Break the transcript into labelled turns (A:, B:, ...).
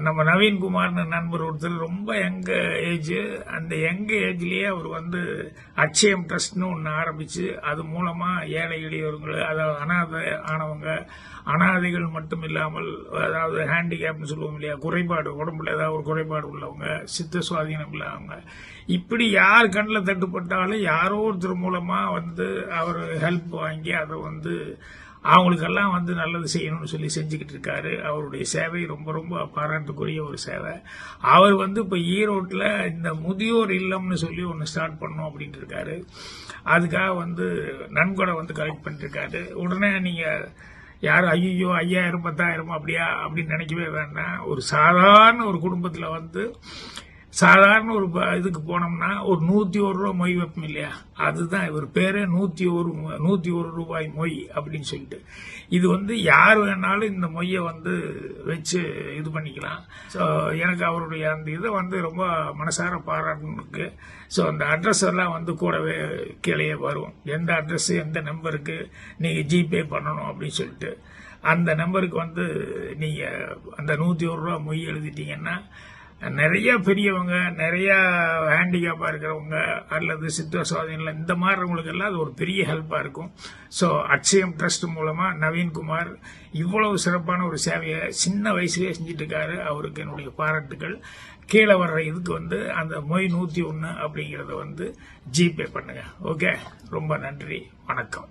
A: நம்ம நவீன்குமார்னு நண்பர் ஒருத்தர் ரொம்ப யங் ஏஜ் அந்த யங் ஏஜ்லயே அவர் வந்து அச்சயம் ட்ரஸ்ட்னு ஒன்று ஆரம்பிச்சு அது மூலமா ஏழை எளியவர்கள் அதாவது அனாதை ஆனவங்க அனாதைகள் மட்டும் இல்லாமல் அதாவது ஹேண்டிகேப்னு சொல்லுவோம் இல்லையா குறைபாடு உடம்புல ஏதாவது ஒரு குறைபாடு உள்ளவங்க சித்த சுவாதீனம் இல்லாதவங்க. இப்படி யார் கண்ணில் தட்டுப்பட்டாலும் யாரோ ஒருத்தர் மூலமா வந்து அவர் ஹெல்ப் வாங்கி அதை வந்து அவங்களுக்கெல்லாம் வந்து நல்லது செய்யணும்னு சொல்லி செஞ்சுக்கிட்டு இருக்காரு. அவருடைய சேவை ரொம்ப ரொம்ப பாராட்டுக்குரிய ஒரு சேவை. அவர் வந்து இப்போ ஈரோட்டில் இந்த முதியோர் இல்லம்னு சொல்லி ஒன்று ஸ்டார்ட் பண்ணோம் அப்படின்ட்டு இருக்காரு. அதுக்காக வந்து நன்கொடை வந்து கலெக்ட் பண்ணிட்டுருக்காரு உடனே நீங்கள் யாரும் ஐயோ ஐயாயிரம் பத்தாயிரம் அப்படியா அப்படின்னு நினைக்கவே வேண்டாம். ஒரு சாதாரண ஒரு குடும்பத்தில் வந்து சாதாரண ஒரு ப- இதுக்கு போனோம்னா ஒரு நூத்தி ஒரு ரூபா மொய் வைப்போம் இல்லையா? அதுதான் இவர் பேரே நூத்தி ஒரு மொ- நூத்தி ஒரு ரூபாய் மொய் அப்படின்னு சொல்லிட்டு. இது வந்து யார் வேணாலும் இந்த மொய்யை வந்து வச்சு இது பண்ணிக்கலாம். ஸோ எனக்கு அவருடைய அந்த இதை வந்து ரொம்ப மனசார பாராட்டணும் ஸோ அந்த அட்ரஸ் எல்லாம் வந்து கூடவே கீழே வரும் எந்த அட்ரஸ் எந்த நம்பருக்கு நீங்கள் ஜிபே பண்ணணும் அப்படின்னு சொல்லிட்டு. அந்த நம்பருக்கு வந்து நீங்கள் அந்த நூற்றி ஒரு ரூபா மொய் எழுதிட்டீங்கன்னா நிறைய பெரியவங்க நிறைய ஹேண்டிகேப்பாக இருக்கிறவங்க அல்லது சித்த சுவாதீனில் இந்த மாதிரிவங்களுக்கு எல்லாம் அது ஒரு பெரிய ஹெல்ப்பாக இருக்கும். ஸோ அட்சயம் ட்ரஸ்ட் மூலமாக நவீன்குமார் இவ்வளவு சிறப்பான ஒரு சேவையை சின்ன வயசுலேயே செஞ்சுட்டு இருக்காரு அவருக்கு என்னுடைய பாராட்டுகள் கீழே வர்ற இதுக்கு வந்து அந்த மொய் நூற்றி ஒன்று அப்படிங்கிறத வந்து ஜிபே பண்ணுங்க. ஓகே ரொம்ப நன்றி. வணக்கம்.